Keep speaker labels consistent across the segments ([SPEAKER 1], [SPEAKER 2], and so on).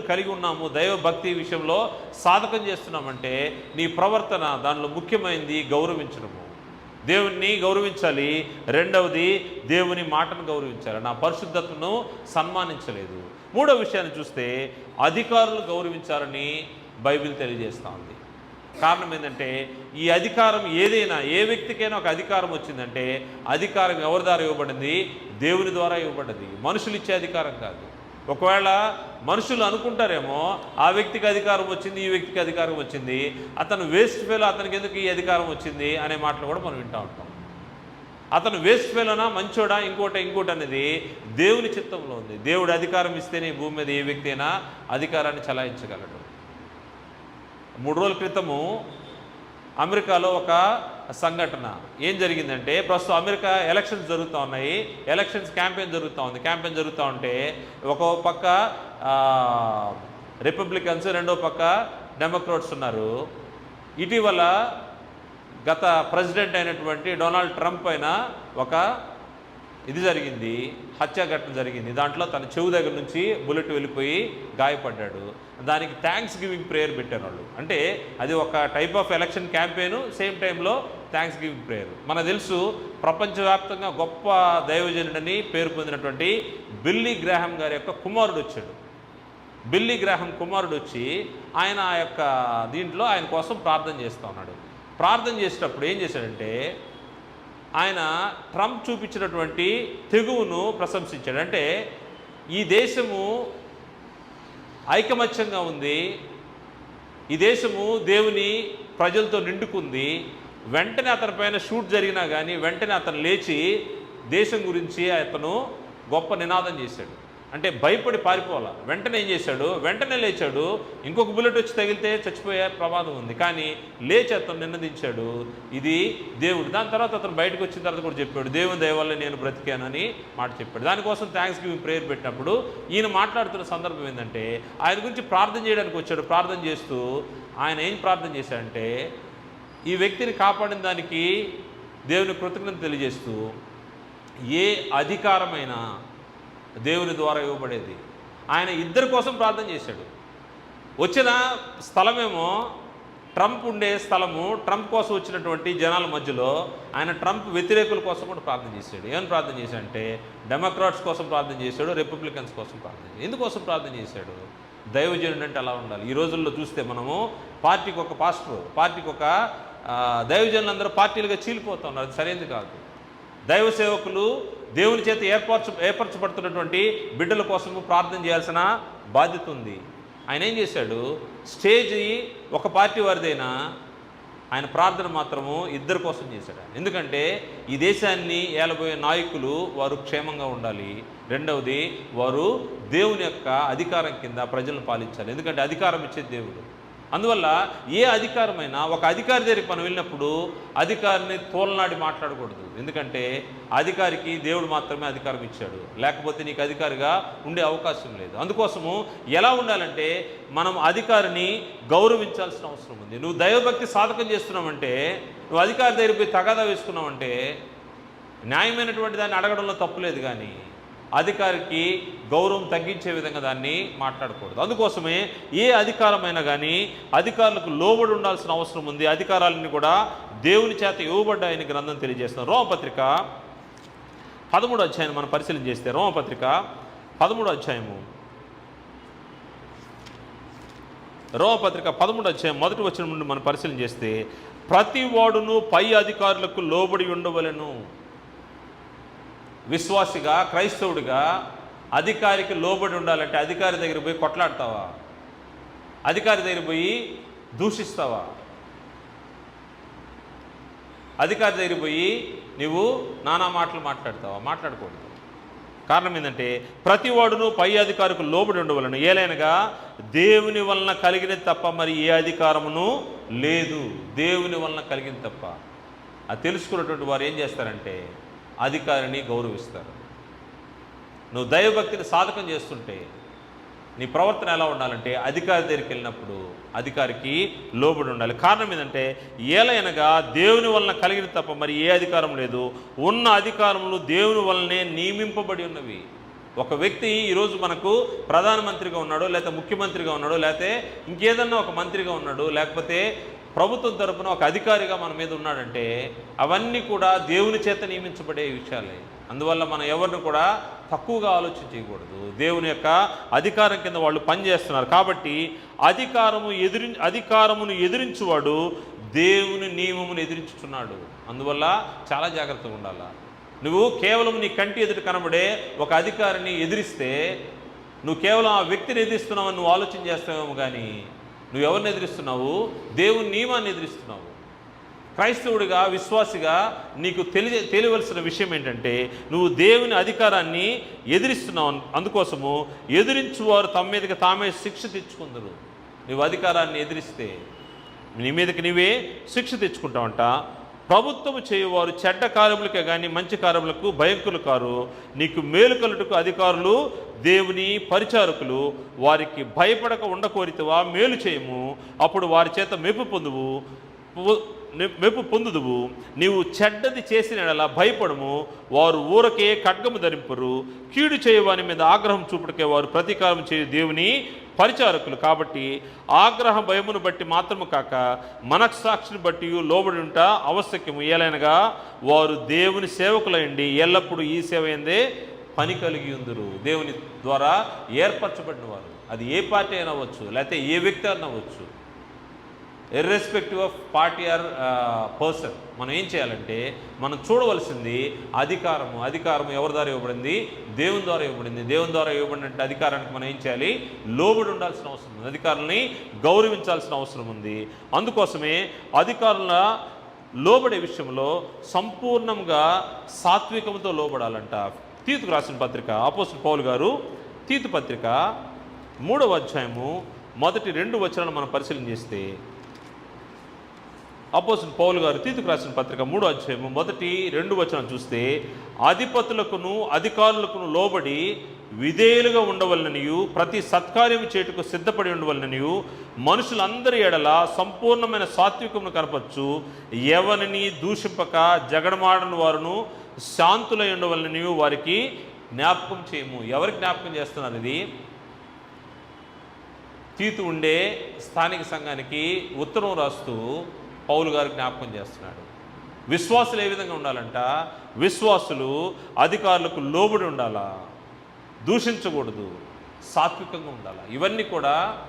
[SPEAKER 1] కలిగి ఉన్నాము దైవ భక్తి విషయంలో సాధకం చేస్తున్నామంటే నీ ప్రవర్తన దానిలో ముఖ్యమైనది గౌరవించడము. దేవుణ్ణి గౌరవించాలి. రెండవది దేవుని మాటను గౌరవించాలి. నా పరిశుద్ధతను సన్మానించలేదు. మూడో విషయాన్ని చూస్తే అధికారులు గౌరవించాలని బైబిల్ తెలియజేస్తూ ఉంది. కారణం ఏంటంటే ఈ అధికారం ఏదైనా ఏ వ్యక్తికైనా ఒక అధికారం వచ్చిందంటే అధికారం ఎవరి ద్వారా ఇవ్వబడింది? దేవుని ద్వారా ఇవ్వబడింది. మనుషులు ఇచ్చే అధికారం కాదు. ఒకవేళ మనుషులు అనుకుంటారేమో ఆ వ్యక్తికి అధికారం వచ్చింది ఈ వ్యక్తికి అధికారం వచ్చింది అతను వేస్ట్ ఫెయిల్ అతనికి ఎందుకు ఈ అధికారం వచ్చింది అనే మాటలు కూడా మనం వింటూ ఉంటాం. అతను వేస్ట్ ఫెయిలోనా మంచోడా ఇంకోట ఇంకోటి అనేది దేవుని చిత్తంలో ఉంది. దేవుడు అధికారం ఇస్తేనే భూమి మీద ఏ వ్యక్తి అయినా అధికారాన్ని చలాయించగలడు. మూడు రోజుల క్రితము అమెరికాలో ఒక సంఘటన. ఏం జరిగిందంటే ప్రస్తుతం అమెరికా ఎలక్షన్స్ జరుగుతూ ఉన్నాయి. ఎలక్షన్స్ క్యాంపెయిన్ జరుగుతూ ఉంది. క్యాంపెయిన్ జరుగుతూ ఉంటే ఒక పక్క రిపబ్లికన్స్ రెండో పక్క డెమోక్రాట్స్ ఉన్నారు. ఇటీవల గత ప్రెసిడెంట్ అయినటువంటి డొనాల్డ్ ట్రంప్ పైన ఒక ఇది జరిగింది హత్యాఘటన జరిగింది. దాంట్లో తన చెవు దగ్గర నుంచి బుల్లెట్ వెళ్ళిపోయి గాయపడ్డాడు. దానికి థ్యాంక్స్ గివింగ్ ప్రేయర్ పెట్టారు వాళ్ళు అంటే అది ఒక type of election campaign same టైంలో థ్యాంక్స్ గివింగ్ ప్రేయర్ మన తెలుసు ప్రపంచవ్యాప్తంగా గొప్ప దైవజనుడని పేరు పొందినటువంటి బిల్లీ గ్రాహం గారి యొక్క కుమారుడు వచ్చాడు. బిల్లీ గ్రాహం కుమారుడు వచ్చి ఆయన ఆ యొక్క దీంట్లో ఆయన కోసం ప్రార్థన చేస్తూ ఉన్నాడు. ప్రార్థన చేసేటప్పుడు ఏం చేశాడంటే ఆయన ట్రంప్ చూపించినటువంటి తెగువను ప్రశంసించాడు. అంటే ఈ దేశము ఐకమత్యంగా ఉంది ఈ దేశము దేవుని ప్రజలతో నిండుకుంది వెంటనే అతని పైన షూట్ జరిగినా కానీ వెంటనే అతను లేచి దేశం గురించి అతను గొప్ప నినాదం చేశాడు. అంటే భయపడి పారిపోవాల? వెంటనే ఏం చేశాడు? వెంటనే లేచాడు. ఇంకొక బుల్లెట్ వచ్చి తగిలితే చచ్చిపోయే ప్రమాదం ఉంది. కానీ లేచి అతను నిన్నదించాడు ఇది దేవుడు. దాని తర్వాత అతను బయటకు వచ్చిన తర్వాత కూడా చెప్పాడు దేవుని దయవల్ల నేను బ్రతికానని మాట చెప్పాడు. దానికోసం థ్యాంక్స్ గివింగ్ ప్రేయర్ పెట్టినప్పుడు ఈయన మాట్లాడుతున్న సందర్భం ఏంటంటే ఆయన గురించి ప్రార్థన చేయడానికి వచ్చాడు. ప్రార్థన చేస్తూ ఆయన ఏం ప్రార్థన చేశాడంటే ఈ వ్యక్తిని కాపాడిన దానికి దేవుని కృతజ్ఞత తెలియజేస్తూ ఏ అధికారమైనా దేవుని ద్వారా ఇవ్వబడేది. ఆయన ఇద్దరి కోసం ప్రార్థన చేశాడు. వచ్చిన స్థలమేమో ట్రంప్ ఉండే స్థలము ట్రంప్ కోసం వచ్చినటువంటి జనాల మధ్యలో ఆయన ట్రంప్ వ్యతిరేకుల కోసం కూడా ప్రార్థన చేశాడు. ఏమని ప్రార్థన చేశాడంటే డెమోక్రాట్స్ కోసం ప్రార్థన చేశాడు రిపబ్లికన్స్ కోసం ప్రార్థన చేశాడు. ఎందుకోసం ప్రార్థన చేశాడు? దైవజనుడు అంటే అలా ఉండాలి. ఈ రోజుల్లో చూస్తే మనము పార్టీకి ఒక పాస్టర్ పార్టీకి ఒక ఆ, దైవజనులందరూ పార్టీలుగా చీలిపోతూ ఉన్నారు. అది సరైనది కాదు. దైవ సేవకులు దేవుని చేత ఏర్పరచ ఏర్పరచబడుతున్నటువంటి బిడ్డల కోసము ప్రార్థన చేయాల్సిన బాధ్యత ఉంది. ఆయన ఏం చేశాడు? స్టేజ్ ఒక పార్టీ వారిదైనా ఆయన ప్రార్థన మాత్రము ఇద్దరి కోసం చేశాడు. ఎందుకంటే ఈ దేశాన్ని ఏలబోయే నాయకులు వారు క్షేమంగా ఉండాలి. రెండవది వారు దేవుని యొక్క అధికారం కింద ప్రజలను పాలించాలి. ఎందుకంటే అధికారం ఇచ్చేది దేవుడు. అందువల్ల ఏ అధికారమైనా ఒక అధికారి దగ్గరికి మనం వెళ్ళినప్పుడు అధికారిని తోలనాడి మాట్లాడకూడదు. ఎందుకంటే అధికారికి దేవుడు మాత్రమే అధికారం ఇచ్చాడు. లేకపోతే నీకు అధికారిగా ఉండే అవకాశం లేదు. అందుకోసము ఎలా ఉండాలంటే మనం అధికారిని గౌరవించాల్సిన అవసరం ఉంది. నువ్వు దైవభక్తి సాధకం చేస్తున్నావంటే నువ్వు అధికారి దగ్గర పోయి తగాదా వేసుకున్నావంటే న్యాయమైనటువంటి దాన్ని అడగడంలో తప్పులేదు కానీ అధికారికి గౌరవం తగ్గించే విధంగా దాన్ని మాట్లాడకూడదు. అందుకోసమే ఏ అధికారమైనా కానీ అధికారులకు లోబడి ఉండాల్సిన అవసరం ఉంది. అధికారాలన్నీ కూడా దేవుని చేత ఇవ్వబడ్డాయని గ్రంథం తెలియజేస్తున్నారు రోమపత్రిక పదమూడు అధ్యాయం మనం పరిశీలన చేస్తే రోమపత్రిక పదమూడు అధ్యాయము. రోమపత్రిక పదమూడు అధ్యాయం మొదటి వచ్చిన నుండి మనం పరిశీలన చేస్తే ప్రతి వాడును పై అధికారులకు లోబడి ఉండవలెను. విశ్వాసిగా క్రైస్తవుడిగా అధికారికి లోబడి ఉండాలంటే అధికారి దగ్గర పోయి కొట్లాడతావా? అధికారి దగ్గర పోయి దూషిస్తావా? అధికారి దగ్గర పోయి నువ్వు నానా మాటలు మాట్లాడతావా? మాట్లాడకూడదు. కారణం ఏంటంటే ప్రతి వాడును పై అధికారికి లోబడి ఉండవలను ఏలైనగా దేవుని వలన కలిగినది తప్ప మరి ఏ అధికారమును లేదు. దేవుని వలన కలిగింది తప్ప. అది తెలుసుకున్నటువంటి వారు ఏం చేస్తారంటే అధికారిని గౌరవిస్తారు. నువ్వు దైవభక్తిని సాధకం చేస్తుంటే నీ ప్రవర్తన ఎలా ఉండాలంటే అధికారి దగ్గరికి వెళ్ళినప్పుడు అధికారికి లోబడి ఉండాలి. కారణం ఏంటంటే ఏలైనగా దేవుని వలన కలిగిన తప్ప మరి ఏ అధికారం లేదు. ఉన్న అధికారములు దేవుని వలనే నియమింపబడి ఉన్నవి. ఒక వ్యక్తి ఈరోజు మనకు ప్రధానమంత్రిగా ఉన్నాడు లేకపోతే ముఖ్యమంత్రిగా ఉన్నాడు లేకపోతే ఇంకేదన్నా ఒక మంత్రిగా ఉన్నాడు లేకపోతే ప్రభుత్వం తరపున ఒక అధికారిగా మన మీద ఉన్నాడంటే అవన్నీ కూడా దేవుని చేత నియమించబడే విషయాలే. అందువల్ల మనం ఎవరిని కూడా తక్కువగా ఆలోచన చేయకూడదు. దేవుని యొక్క అధికారం కింద వాళ్ళు పనిచేస్తున్నారు. కాబట్టి అధికారము ఎదిరి అధికారమును ఎదిరించువాడు దేవుని నియమమును ఎదిరించుతున్నాడు. అందువల్ల చాలా జాగ్రత్తగా ఉండాలి. నువ్వు కేవలం నీ కంటి ఎదుట కనబడే ఒక అధికారిని ఎదిరిస్తే నువ్వు కేవలం ఆ వ్యక్తిని ఎదిరిస్తున్నావని నువ్వు ఆలోచన చేస్తావేమో కానీ నువ్వు ఎవరిని ఎదిరిస్తున్నావు? దేవుని నియమాన్ని ఎదిరిస్తున్నావు. క్రైస్తవుడిగా విశ్వాసిగా నీకు తెలియ తెలియవలసిన విషయం ఏంటంటే నువ్వు దేవుని అధికారాన్ని ఎదిరిస్తున్నావు అందుకోసము ఎదిరించువారు తమ మీదకి తామే శిక్ష తెచ్చుకుందరు. నువ్వు అధికారాన్ని ఎదిరిస్తే నీ మీదకి నీవే శిక్ష తెచ్చుకుంటావంట. ప్రభుత్వము చేయువారు చెడ్డ కార్యములకే కానీ మంచి కార్యములకు భయంకులు కారు. నీకు మేలు కలుటకు అధికారులు దేవుని పరిచారకులు వారికి భయపడక ఉండకోరితవా మేలు చేయము. అప్పుడు వారి చేత మెప్పు పొందువు. మెప్పు పొందుదువు. నీవు చెడ్డది చేసిన ఎలా భయపడము. వారు ఊరకే ఖడ్గము ధరింపరు. కీడు చేయవాని మీద ఆగ్రహం చూపుటకే వారు ప్రతీకారం చేయు దేవుని పరిచారకులు. కాబట్టి ఆగ్రహ భయమును బట్టి మాత్రము కాక మనస్సాక్షిని బట్టి లోబడి ఉంట ఆవశ్యకము. ఏలైనగా వారు దేవుని సేవకులయండి. ఎల్లప్పుడూ ఈ సేవ ఏందే పని కలిగి ఉందరు. దేవుని ద్వారా ఏర్పరచబడిన వారు. అది ఏ పార్టీ అయినా అవ్వచ్చు లేకపోతే ఏ వ్యక్తి అయినా అవ్వచ్చు. Irrespective of party or person మనం ఏం చేయాలంటే మనం చూడవలసింది అధికారము. అధికారం ఎవరి ద్వారా ఇవ్వబడింది? దేవుని ద్వారా ఇవ్వబడింది. దేవుని ద్వారా ఇవ్వబడిన అధికారానికి మనం ఏం చేయాలి? లోబడి ఉండాల్సిన అవసరం ఉంది. అధికారులని గౌరవించాల్సిన అవసరం ఉంది. అందుకోసమే అధికారుల లోబడే విషయంలో సంపూర్ణంగా సాత్వికంతో లోబడాలంట. తీతుకు రాసిన పత్రిక అపోజిట్ పౌల్ గారు తీతు పత్రిక మూడవ అధ్యాయము మొదటి రెండు వచనాలు మనం పరిశీలన చేస్తే అపోజిట్ పౌలు గారు తీతుకు రాసిన పత్రిక మూడో అధ్యాయము మొదటి రెండు వచనం చూస్తే అధిపతులకును అధికారులకును లోబడి విధేయులుగా ఉండవలననియు ప్రతి సత్కార్యము చేటుకు సిద్ధపడి ఉండవలననియు మనుషులందరి ఎడల సంపూర్ణమైన సాత్వికమును కనపచ్చు ఎవరిని దూషింపక జగడమాడని వారును శాంతులై ఉండవలననియు వారికి జ్ఞాపకం చేయము. ఎవరికి జ్ఞాపకం చేస్తున్నారు ఇది తీతు ఉండే స్థానిక సంఘానికి ఉత్తరం రాస్తూ పౌలు గారు జ్ఞాపకం చేస్తున్నాడు. విశ్వాసులు ఏ విధంగా ఉండాలంట? విశ్వాసులు అధికారులకు లోబడి ఉండాలా? దూషించకూడదు. సాత్వికంగా ఉండాలా? ఇవన్నీ కూడా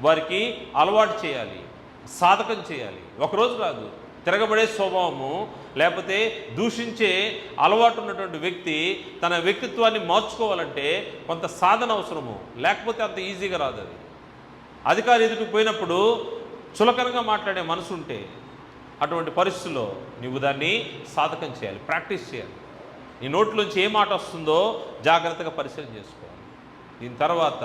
[SPEAKER 1] వారికి అలవాటు చేయాలి. సాధకం చేయాలి. ఒకరోజు కాదు తిరగబడే స్వభావము లేకపోతే దూషించే అలవాటు ఉన్నటువంటి వ్యక్తి తన వ్యక్తిత్వాన్ని మార్చుకోవాలంటే కొంత సాధన అవసరము. లేకపోతే అంత ఈజీగా రాదు అది. అధికారి ఎదుటికి పోయినప్పుడు చులకనగా మాట్లాడే మనసు ఉంటే అటువంటి పరిస్థితుల్లో నువ్వు దాన్ని సాధకం చేయాలి ప్రాక్టీస్ చేయాలి. నీ నోట్లోంచి ఏ మాట వస్తుందో జాగ్రత్తగా పరిశీలన చేసుకోవాలి. దీని తర్వాత